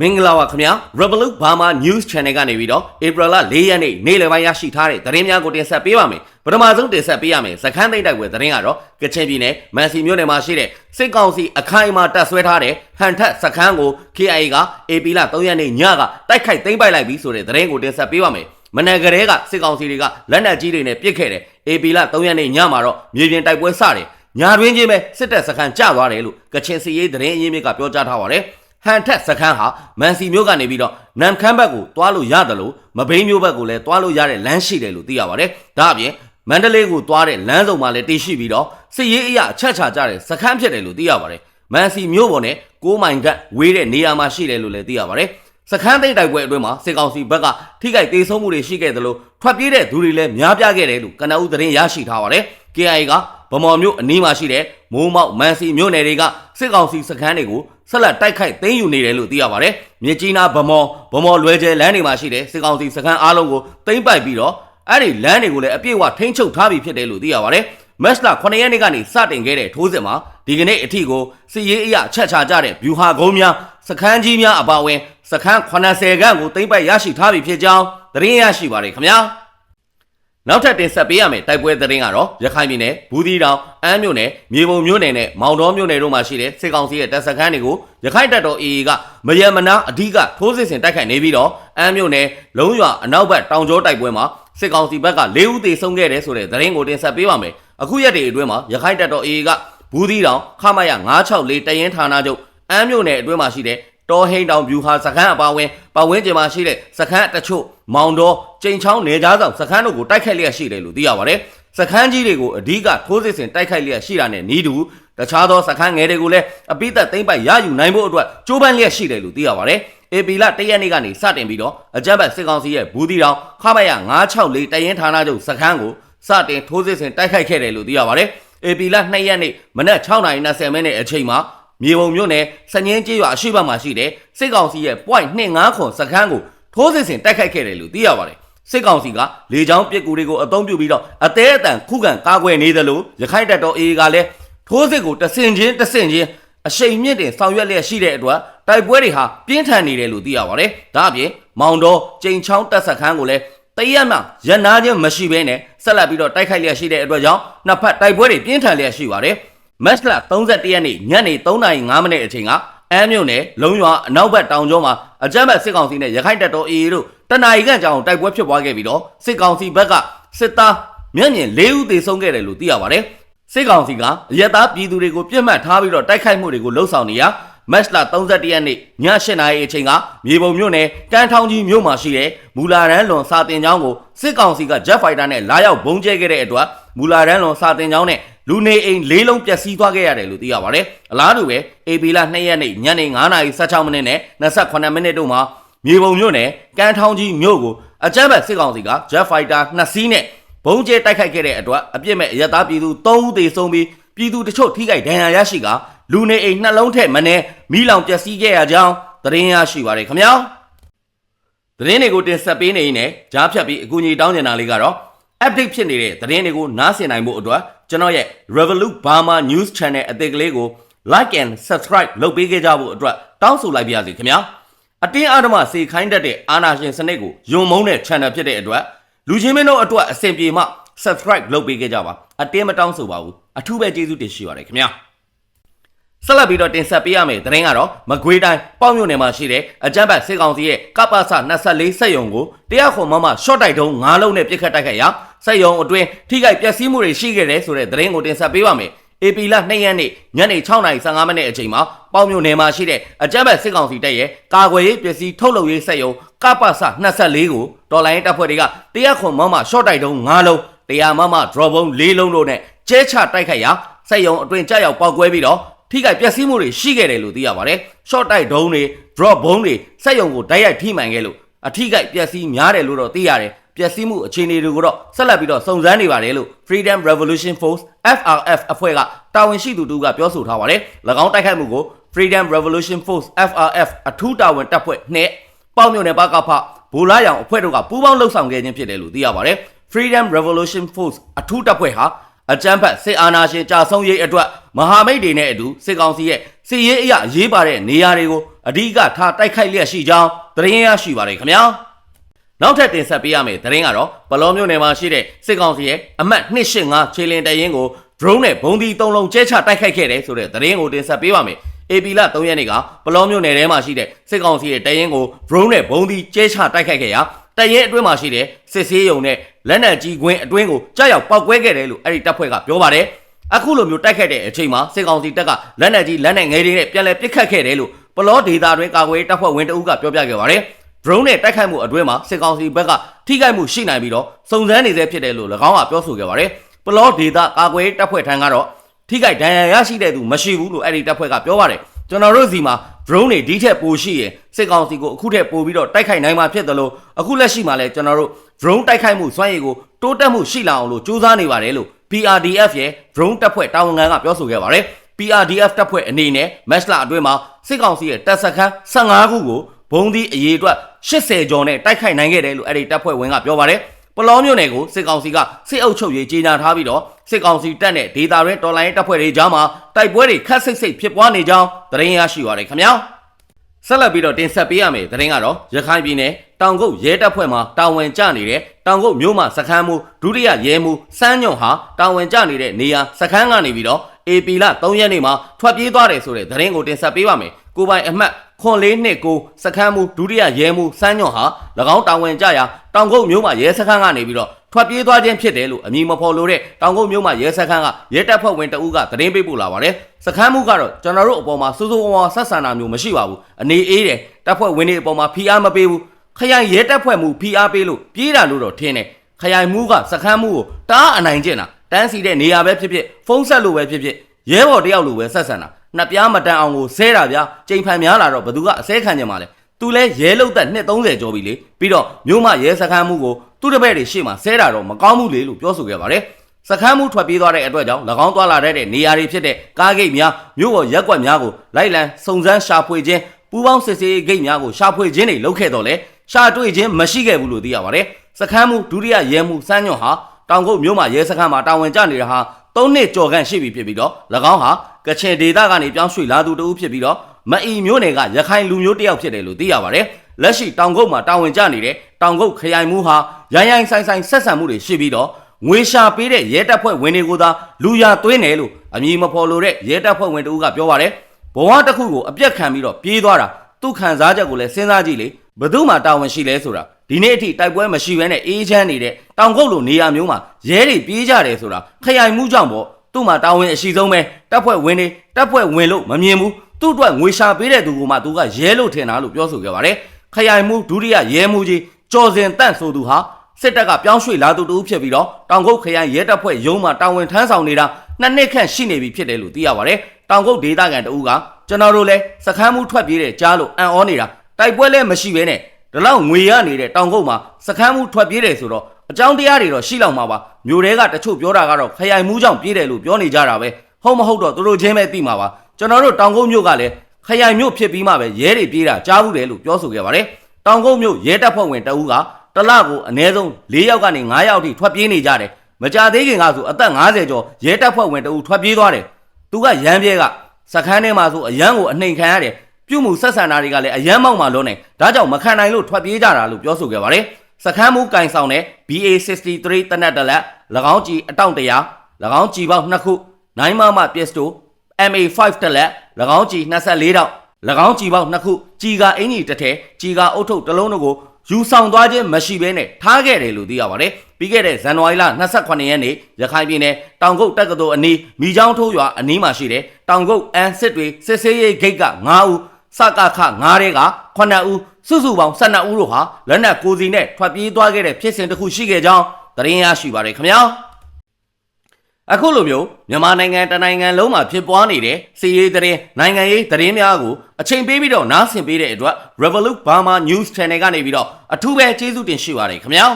မင်္ဂလာပါခင်ဗျာ Revolut Burma News Channel ကနေပြီးတော့ April လ4ရက်နေ့နေ့လယ်ပိုင်းရရှိထားတဲ့သတင်းများကိုတင်ဆက်ပေးပါမယ်ပထမဆုံးတင်ဆက်ပေးရမယ်စခန်းသိမ့်တိုက်ပွဲသတင်းကတော့ကချင်ပြည်နယ်မန်စီမြို့နယ်မှာရှိတဲ့စစ်ကောင်စီအခိုင်အမာတပ်ဆွဲထားတဲ့ဟန်ထက်စခန်းကို KIA က AP လ3ရက်နေ့ညကတိုက်ခိုက်သိမ်းပိုက်လိုက်ပြီးဆိုတဲ့သတင်းကိုတင်ဆက်ပေးပါမယ်မနက်ကလေးကစစ်ကောင်စီတွေကလက်နက်ကြီးတွေနဲ့ပစ်ခဲ့တယ် AP လ3ရက်နေ့ညမှာတော့မြေပြင်တိုက်ပွဲစတယ်ညာတွင်းချင်းပဲစစ်တပ်စခန်းကျသွားတယ်လို့ကချင်စီရေးသတင်းအရင်းမြစ်ကပြောကြားထားပါတယ် ဟန်ထက်စခန်းဟာမန်စီမြို့ကနေပြီးတော့နမ်ခမ်းဘက်ကိုတွားလို့ရတယ်လို့မဘိန်းမြို့ဘက်ကိုလည်းတွားလို့ရတဲ့လမ်းရှိတယ်လို့သိရပါတယ်။ဒါအပြင်မန္တလေးကိုတွားတဲ့လမ်းစုံမှာလည်းတည်ရှိပြီးတော့စစ်ရေးအရာအချက်ချကြတဲ့စခန်းဖြစ်တယ်လို့သိရပါတယ်။မန်စီမြို့ပေါ်နဲ့6မိုင်ကဝေးတဲ့နေရာမှာရှိတယ်လို့လည်းသိရပါတယ်။စခန်းသိမ်းတိုက်ပွဲအတွင်းမှာစစ်ကောင်စီဘက်ကထိခိုက်ဒေဆုံးမှုတွေရှိခဲ့သလိုထွက်ပြေးတဲ့သူတွေလည်းများပြားခဲ့တယ်လို့ကနအူးသတင်းရရှိထားပါတယ်။ KIA ကဗမော်မြို့အနီးမှာရှိတဲ့မိုးမောက်မန်စီမြို့နယ်တွေကစစ်ကောင်စီစခန်းတွေကို ဆက်လက်တိုက်ခိုက်သိမ်းယူနေတယ်လို့သိရပါတယ်။မြစ်ကြီးနားဗမော်ဗမော်လွယ်ကျဲလမ်းတွေမှာရှိတဲ့စစ်ကောင်စီစခန်းအားလုံးကိုသိမ်းပိုက်ပြီးတော့အဲ့ဒီလမ်းတွေကိုလည်းအပြည့်အဝထိန်းချုပ်ထားပြီးဖြစ်တယ်လို့သိရပါတယ်။မက်စလာ9ရက်နေ့ကနေစတင်ခဲ့တဲ့ထိုးစစ်မှာဒီကနေ့အထိကိုစစ်ရေးအရာချက်ချကြတဲ့ဗျူဟာကုန်းများစခန်းကြီးများအပါအဝင်စခန်း80ခန့်ကိုသိမ်းပိုက်ရရှိထားပြီးဖြစ်ကြောင်းသတင်းရရှိပါတယ်ခင်ဗျာ။ နောက်ထပ်တင်ဆက်ပေးရမယ့်တိုက်ပွဲသတင်းကတော့ရခိုင်ပြည်နယ်ဘူးသီးတောင်အမ်းမြို့နယ်မြေပုံမြို့နယ်နဲ့မောင်တော်မြို့နယ်တို့မှာရှိတဲ့စစ်ကောင်စီရဲ့တပ်စခန်းတွေကိုရခိုင်တပ်တော် AA ကမယမနာအဓိကထိုးစစ်ဆင်တိုက်ခိုက်နေပြီးတော့အမ်းမြို့နယ်လုံးရွာအနောက်ဘက်တောင်ကျောတိုက်ပွဲမှာစစ်ကောင်စီဘက်က၄ဦးသေဆုံးခဲ့တယ်ဆိုတဲ့သတင်းကိုတင်ဆက်ပေးပါမယ်အခုရက်တွေအတွင်းမှာရခိုင်တပ်တော် AA ကဘူးသီးတောင်ခမရ964တရင်ဌာနချုပ်အမ်းမြို့နယ်အတွင်းမှာရှိတဲ့ တော်ဟိန်တောင်ဗျူဟာစခန်းအပါအဝင်ပတ်ဝန်းကျင်မှာရှိတဲ့စခန်းတချို့မောင်တော်ကျိန်ချောင်းနေကြားဆောင်စခန်းတို့ကိုတိုက်ခိုက်လျက်ရှိတယ်လို့သိရပါတယ်။စခန်းကြီးတွေကိုအဓိကထိုးစစ်ဆင်တိုက်ခိုက်လျက်ရှိတာနဲ့နီးတူတခြားသောစခန်းငယ်တွေကိုလည်းအပိသက်သိမ့်ပိုက်ရယူနိုင်ဖို့အတွက်ကြိုးပမ်းလျက်ရှိတယ်လို့သိရပါတယ်။ AP လတရက်နေ့ကနေစတင်ပြီးတော့အကြမ်းဖက်စစ်ကောင်စီရဲ့ဘူးတီတောင်ခမရ964တရင်ဌာနချုပ်စခန်းကိုစတင်ထိုးစစ်ဆင်တိုက်ခိုက်ခဲ့တယ်လို့သိရပါတယ်။ AP လ2ရက်နေ့မနက်6:20မိနစ်အချိန်မှာ မြေပုံမြို့နယ်စညင်းကျေးရွာအရှိတ်ဘက်မှာရှိတဲ့စစ်ကောင်စီရဲ့ point 25ခွန်စခန်းကိုထိုးစစ်ဆင်တိုက်ခိုက်ခဲ့တယ်လို့သိရပါတယ်စစ်ကောင်စီကလေကြောင်းပစ်ကူတွေကိုအုံပြုပြီးတော့အသေးအတန်ခုခံကာကွယ်နေတယ်လို့ရခိုင်တပ်တော် AA ကလည်းထိုးစစ်ကိုတဆင်ချင်းတဆင်ချင်းအရှိန်မြင့်တင်ဆောင်ရွက်လျက်ရှိတဲ့အတွက်တိုက်ပွဲတွေဟာပြင်းထန်နေတယ်လို့သိရပါတယ်ဒါအပြင်မောင်တော်ကျိန်ချောင်းတပ်စခန်းကိုလည်းတရက်မှရန်နာခြင်းမရှိဘဲနဲ့ဆက်လက်ပြီးတော့တိုက်ခိုက်လျက်ရှိတဲ့အတွက်ကြောင့်နှစ်ဖက်တိုက်ပွဲတွေပြင်းထန်လျက်ရှိပါတယ် မက်စလာ31ရက်နေ့ညနေ3:05မိနစ်အချိန်ကအမ်းမြို့နယ်လုံရွာအနောက်ဘက်တောင်ကျောမှာအကြမ်းဖက်စစ်ကောင်စီနဲ့ရခိုင်တပ်တော် AA တို့တနအီခန့်ကြောင်တိုက်ပွဲဖြစ်ပွားခဲ့ပြီးတော့စစ်ကောင်စီဘက်ကစစ်သားမျက်မြင်၄ဦးသေဆုံးခဲ့တယ်လို့သိရပါတယ်စစ်ကောင်စီကအရက်သားပြည်သူတွေကိုပြစ်မှတ်ထားပြီးတော့တိုက်ခိုက်မှုတွေကိုလှုံ့ဆော်နေရ မက်စလာ31ရက်နေ့ည8:00နာရီအချိန်ကမြေပုံမြို့နယ်ကန်းထောင်းကြီးမြို့မှာရှိတဲ့မူလာရန်လွန်စာတင်ကျောင်းကိုစစ်ကောင်စီက Jet Fighter နဲ့လာရောက်ဘုံကျဲခဲ့တဲ့အတွက်မူလာရန်လွန်စာတင်ကျောင်းနဲ့လူနေအိမ်၄လုံးပျက်စီးသွားခဲ့ရတယ်လို့သိရပါတယ်။အလားတူပဲ AB လ2ရက်နေ့ညနေ9:16မိနစ်နဲ့28မိနစ်တို့မှာမြေပုံမြို့နယ်ကန်းထောင်းကြီးမြို့ကိုအကြမ်းဖက်စစ်ကောင်စီက Jet Fighter 2စီးနဲ့ဘုံကျဲတိုက်ခိုက်ခဲ့တဲ့အတွက်အပြစ်မဲ့အရသားပြည်သူ3ဦးသေဆုံးပြီးပြည်သူတချို့ထိခိုက်ဒဏ်ရာရရှိကလူနေအိမ်နှလုံးထက်မနည်းမိလောင်ပျက်စီးခဲ့ရကြောင်းသတင်းရရှိပါတယ်ခင်ဗျာ။သတင်းတွေကိုတင်ဆက်ပေးနေရင်လည်းကြားဖြတ်ပြီးအကူအညီတောင်းနေတာလေးကတော့ update ဖြစ်နေတဲ့သတင်းတွေကိုနားဆင်နိုင်ဖို့အတွက်ကျွန်တော်ရဲ့ Revolut Burma News Channel အသစ်ကလေးကို like and subscribe လုပ်ပေးခဲ့ကြဖို့အတွက်တောင်းဆိုလိုက်ပါရစေခင်ဗျာအတင်းအဓမ္မစေခိုင်းတတ်တဲ့အာဏာရှင်စနစ်ကိုယုံမုန်းတဲ့ channel ဖြစ်တဲ့အတွက်လူချင်းမင်းတို့အတွက်အဆင်ပြေမှ subscribe လုပ်ပေးခဲ့ကြပါအတင်းမတောင်းဆိုပါဘူးအထူးပဲကျေးဇူးတင်ရှိပါတယ်ခင်ဗျာ ဆက်လက်ပြီးတော့တင်ဆက်ပေးရမယ့်သတင်းကတော့မကွေးတိုင်းပေါ့မြို့နယ်မှာရှိတဲ့အကြမ်းဖက်စစ်ကောင်စီရဲ့ကပ္ပစ24စက်ယုံကိုတရားခွန်မမ short တိုက်တုံး9လုံးနဲ့ပြစ်ခတ်တိုက်ခိုက်ရာစက်ယုံအတွင်းထိခိုက်ပျက်စီးမှုတွေရှိခဲ့တယ်ဆိုတဲ့သတင်းကိုတင်ဆက်ပေးပါမယ်။ AP လ2ရက်နေ့ညနေ6:15မိနစ်အချိန်မှာပေါ့မြို့နယ်မှာရှိတဲ့အကြမ်းဖက်စစ်ကောင်စီတပ်ရဲ့ကာကွယ်ရေးပစ္စည်းထုတ်လုပ်ရေးစက်ယုံကပ္ပစ24ကိုတော်လိုင်းတပ်ဖွဲ့တွေကတရားခွန်မမ short တိုက်တုံး9လုံးတရားမမ drop ဘုံ4လုံးတို့နဲ့ကျဲချတိုက်ခိုက်ရာစက်ယုံအတွင်းကြောက်ရောက်ပောက်ကွဲပြီးတော့ ထိခိုက်ပျက်စီးမှုတွေရှိခဲ့တယ်လို့သိရပါတယ်။ short တိုက်ဒုံးတွေ drop ဘုံတွေစက်ယုံကိုတိုက်ရိုက်ထိမှန်ခဲ့လို့အထိခိုက်ပျက်စီးများတယ်လို့တော့သိရတယ်။ပျက်စီးမှုအခြေအနေတွေကိုတော့ဆက်လက်ပြီးတော့စုံစမ်းနေပါတယ်လို့ Freedom Revolution Force FRF အဖွဲ့ကတာဝန်ရှိသူတူကပြောဆိုထားပါတယ်။၎င်းတိုက်ခိုက်မှုကို Freedom Revolution Force FRF အထူးတာဝန်တပ်ဖွဲ့နဲ့ပေါ့မြို့နယ်ဘကဖဘူလာရောင်အဖွဲ့တို့ကပူးပေါင်းလှုပ်ဆောင်ခဲ့ခြင်းဖြစ်တယ်လို့သိရပါတယ်။ Freedom Revolution Force အထူးတပ်ဖွဲ့ဟာ အကြမ်းဖက်စစ်အာဏာရှင်ကြာဆုံးရေးအတွက်မဟာမိတ်တွေနဲ့အတူစစ်ကောင်စီရဲ့စစ်ရေးအရာအရေးပါတဲ့နေရာတွေကိုအဓိကထားတိုက်ခိုက်လျက်ရှိကြောင်းသတင်းရရှိပါတယ်ခင်ဗျာနောက်ထပ်တင်ဆက်ပေးရမယ့်သတင်းကတော့ပလောမျိုးနယ်မှာရှိတဲ့စစ်ကောင်စီရဲ့အမှတ်285ခြေလင်တရင်ကို drone နဲ့ဘုံဒီ၃လုံးကျဲချတိုက်ခိုက်ခဲ့တယ်ဆိုတဲ့သတင်းကိုတင်ဆက်ပေးပါမယ်။ AP လ3ရက်နေ့ကပလောမျိုးနယ်ထဲမှာရှိတဲ့စစ်ကောင်စီရဲ့တရင်ကို drone နဲ့ဘုံဒီကျဲချတိုက်ခိုက်ခဲ့ရာတရင်အတွင်းမှာရှိတဲ့စစ်ဆေးရုံနဲ့ လက်နက်ကြီးကွင်းအတွင်းကိုကြားရောက်ပောက်ကွဲခဲ့တယ်လို့အဲ့ဒီတပ်ဖွဲ့ကပြောပါတယ်။အခုလိုမျိုးတိုက်ခတ်တဲ့အချိန်မှာစစ်ကောင်စီတပ်ကလက်နက်ကြီးလက်နက်ငယ်တွေနဲ့ပြန်လည်ပစ်ခတ်ခဲ့တယ်လို့ပလောဒေတာတွင်ကာကွယ်ရေးတပ်ဖွဲ့ဝင်တအုပ်ကပြောပြခဲ့ပါတယ်။ drone နဲ့တိုက်ခိုက်မှုအတွင်းမှာစစ်ကောင်စီဘက်ကထိခိုက်မှုရှိနိုင်ပြီးတော့စုံစမ်းနေဆဲဖြစ်တယ်လို့၎င်းကပြောဆိုခဲ့ပါတယ်။ပလောဒေတာကာကွယ်ရေးတပ်ဖွဲ့ထံကတော့ထိခိုက်ဒဏ်ရာရရှိတဲ့သူမရှိဘူးလို့အဲ့ဒီတပ်ဖွဲ့ကပြောပါတယ်။ကျွန်တော်တို့စီမှာ drone တွေဒီထက်ပိုရှိရင်စစ်ကောင်စီကိုအခုထက်ပိုပြီးတော့တိုက်ခိုက်နိုင်မှာဖြစ်တယ်လို့အခုလက်ရှိမှာလည်းကျွန်တော်တို့ drone တိုက်ခိုက်မှုစွမ်းရည်ကိုတိုးတက်မှုရှိလာအောင်လို့စူးစမ်းနေပါတယ်လို့ PRDF ရဲ့ drone တပ်ဖွဲ့တာဝန်ခံကပြောဆိုခဲ့ပါတယ်။ PRDF တပ်ဖွဲ့အနေနဲ့ match လအတွင်းမှာစစ်ကောင်စီရဲ့တပ်စခန်း15ခုကိုဘုံဒီအရေးအတွက်80ကျော်နဲ့တိုက်ခိုက်နိုင်ခဲ့တယ်လို့အဲ့ဒီတပ်ဖွဲ့ဝင်ကပြောပါတယ်။ ပလောမျိုးနယ်ကိုစစ်ကောင်စီကစစ်အုပ်ချုပ်ရေးကြီးညာထားပြီးတော့စစ်ကောင်စီတပ်နဲ့ဒေတာရင်းတော်လိုင်းတပ်ဖွဲ့တွေကြားမှာတိုက်ပွဲတွေခတ်စိတ်စိတ်ဖြစ်ပွားနေကြောင်းသတင်းရရှိပါရခင်ဗျာ။ဆက်လက်ပြီးတော့တင်ဆက်ပေးရမယ်သတင်းကတော့ရခိုင်ပြည်နယ်တောင်ကုတ်ရဲတပ်ဖွဲ့မှတာဝန်ကျနေတဲ့တောင်ကုတ်မြို့မှစခန်းမှုဒုတိယရဲမှုစန်းညွန့်ဟာတာဝန်ကျနေတဲ့နေရာစခန်းကနေပြီးတော့ AP လ3ရက်နေ့မှာထွက်ပြေးသွားတယ်ဆိုတဲ့သတင်းကိုတင်ဆက်ပေးပါမယ်။ ကိုပိုင်အမှတ်0429စခန်းမှုဒုတိယရဲမှုစန်းညွန့်ဟာ၎င်းတာဝန်ကျရာတောင်ကုတ်မြို့မှရဲစခန်းကနေပြီးတော့ထွက်ပြေးသွားခြင်းဖြစ်တယ်လို့အမည်မဖော်လို့တဲ့တောင်ကုတ်မြို့မှရဲစခန်းကရဲတပ်ဖွဲ့ဝင်တအုပ်ကသတင်းပေးပို့လာပါတယ်။စခန်းမှုကတော့ကျွန်တော်တို့အပေါ်မှာစိုးစိုးဝါးဝါဆက်ဆံတာမျိုးမရှိပါဘူး။အနေအေးတယ်တပ်ဖွဲ့ဝင်တွေအပေါ်မှာဖိအားမပေးဘူး။ခရိုင်ရဲတပ်ဖွဲ့မှုဖိအားပေးလို့ပြေးတာလို့တော့ထင်တယ်။ခရိုင်မှုကစခန်းမှုကိုတားအနိုင်ကျင့်တာတန်းစီတဲ့နေရာပဲဖြစ်ဖြစ်ဖုံးဆက်လို့ပဲဖြစ်ဖြစ်ရဲဘော်တယောက်လိုပဲဆက်ဆံတာ နှစ်ပြားမတန်အောင်ကိုဆဲတာဗျာကြိမ်ဖန်များလာတော့ဘသူကအဆဲခံကြမှာလဲသူလဲရဲလုတ်သက်နှစ်30ကျော်ပြီလေပြီးတော့မြို့မရဲစခန်းမှုကိုသူ့တပည့်တွေရှေ့မှာဆဲတာတော့မကောင်းဘူးလေလို့ပြောဆိုခဲ့ပါတယ်စခန်းမှုထွက်ပြေးသွားတဲ့အတွက်ကြောင့်၎င်းသွားလာတဲ့နေရာတွေဖြစ်တဲ့ကားဂိတ်များမြို့ပေါ်ရက်ကွက်များကိုလိုက်လံစုံစမ်းရှာဖွေခြင်းပူးပေါင်းစစ်ဆေးရေးဂိတ်များကိုရှာဖွေခြင်းတွေလုပ်ခဲ့တော့လေရှာတွေ့ခြင်းမရှိခဲ့ဘူးလို့သိရပါတယ်စခန်းမှုဒုတိယရဲမှုစန်းညွန့်ဟာတောင်ကုတ်မြို့မှာရဲစခန်းမှာတာဝန်ကျနေတာဟာ၃နှစ်ကျော်ခန့်ရှိပြီဖြစ်ပြီးတော့၎င်းဟာ ကချင်ဒေသကနေပြောင်းရွှေ့လာသူတဦးဖြစ်ပြီးတော့မအီမျိုးနယ်ကရခိုင်လူမျိုးတစ်ယောက်ဖြစ်တယ်လို့သိရပါတယ်။လက်ရှိတောင်ကုတ်မှာတာဝန်ကျနေတဲ့တောင်ကုတ်ခရိုင်မှုဟာရိုင်းရိုင်းဆိုင်ဆိုင်ဆက်ဆံမှုတွေရှိပြီးတော့ငွေရှာပေးတဲ့ရဲတပ်ဖွဲ့ဝင်တွေကိုသာလူရသွင်းတယ်လို့အမည်မဖော်လို့တဲ့ရဲတပ်ဖွဲ့ဝင်တဦးကပြောပါတယ်။ဘဝတစ်ခုကိုအပြက်ခံပြီးတော့ပြေးသွားတာသူ့ခံစားချက်ကိုလည်းစဉ်းစားကြည့်လေဘသူမှတာဝန်ရှိလဲဆိုတာဒီနေ့အထိတိုက်ပွဲမရှိဘဲနဲ့အေးချမ်းနေတဲ့တောင်ကုတ်လိုနေရာမျိုးမှာရဲတွေပြေးကြတယ်ဆိုတာခရိုင်မှုကြောင့်ပေါ့ သူ့မှာတာဝန်အရှိဆုံးပဲတပ်ဖွဲ့ဝင်တွေတပ်ဖွဲ့ဝင်လို့မမြင်ဘူးသူ့အတွက်ငွေရှာပေးတဲ့သူကမှသူကရဲလို့ထင်တာလို့ပြောဆိုခဲ့ပါတယ်ခရိုင်မှုဒုတိယရဲမှုကြီးကျော်စင်တန့်ဆိုသူဟာစစ်တပ်ကပြောင်းရွှေ့လာသူတူဖြစ်ပြီးတော့တောင်ကုတ်ခရိုင်ရဲတပ်ဖွဲ့ရုံးမှာတာဝန်ထမ်းဆောင်နေတာနှစ်နှစ်ခန့်ရှိနေပြီဖြစ်တယ်လို့သိရပါတယ်တောင်ကုတ်ဒေသခံတဦးကကျွန်တော်တို့လည်းစခန်းမှုထွက်ပြေးတဲ့ကြားလို့အံ့ဩနေတာတိုက်ပွဲလည်းမရှိဘဲနဲ့ဒီလောက်ငွေရနေတဲ့တောင်ကုတ်မှာစခန်းမှုထွက်ပြေးတယ်ဆိုတော့ အကြောင်းတရားတွေတော့ရှိလောက်မှာပါမျိုးတွေကတချို့ပြောတာကတော့ခရိုင်မှုကြောင့်ပြေးတယ်လို့ပြောနေကြတာပဲဟုတ်မဟုတ်တော့သူတို့ချင်းပဲသိမှာပါကျွန်တော်တို့တောင်ကုတ်မြို့ကလည်းခရိုင်မြို့ဖြစ်ပြီးမှပဲရဲတွေပြေးတာကြားဘူးတယ်လို့ပြောဆိုခဲ့ပါတယ်တောင်ကုတ်မြို့ရဲတပ်ဖွဲ့ဝင်တဦးကတလကိုအနည်းဆုံး၄ယောက်ကနေ9ယောက်ထိထွက်ပြေးနေကြတယ်မကြသေးခင်ကဆိုအသက်50ကျော်ရဲတပ်ဖွဲ့ဝင်တဦးထွက်ပြေးသွားတယ်သူကရမ်းပြဲကစခန်းထဲမှာဆိုအရန်ကိုအနှိမ်ခံရတယ်ပြုမှုဆက်ဆံတာတွေကလည်းအယမ်းမောက်မှလုံးနေဒါကြောင့်မခံနိုင်လို့ထွက်ပြေးကြတာလို့ပြောဆိုခဲ့ပါတယ် စခန်းမူကင်ဆောင်တဲ့ BA63 တနက်တလက်၎င်းကြီးအတောင့်တရား၎င်းကြီးပေါက်နှစ်ခု9မမပစ္စတို MA5 တလက်၎င်းကြီး24တောက်၎င်းကြီးပေါက်နှစ်ခုကြီးကအင်ကြီးတစ်ထည်ကြီးကအုတ်ထုပ်တစ်လုံးတို့ကိုယူဆောင်သွားခြင်းမရှိဘဲနဲ့ထားခဲ့တယ်လို့သိရပါတယ်ပြီးခဲ့တဲ့ဇန်နဝါရီလ28ရက်နေ့ရခိုင်ပြည်နယ်တောင်ကုတ်တက္ကသိုလ်အနီးမိချောင်းထိုးရွာအနီးမှာရှိတဲ့တောင်ကုတ်အန်စစ်တွေစစ်ဆေးရေးဂိတ်က9ဦးစကခ9တဲ့က 9ဦးစုစုပေါင်း12ဦးတို့ဟာလက်နက်ကိုစီနဲ့ထွက်ပြေးသွားခဲ့တဲ့ဖြစ်စဉ်တစ်ခုရှိခဲ့ကြောင်းသတင်းရရှိပါတယ်ခင်ဗျာအခုလိုမျိုးမြန်မာနိုင်ငံတနိုင်ငံလုံးမှာဖြစ်ပွားနေတဲ့စီးရေးသတင်းနိုင်ငံရေးသတင်းများကိုအချိန်ပေးပြီးတော့နားဆင်ပေးတဲ့အတွက် Revolut Burma News Channel ကနေပြီးတော့အထူးပဲကျေးဇူးတင်ရှိပါတယ်ခင်ဗျာ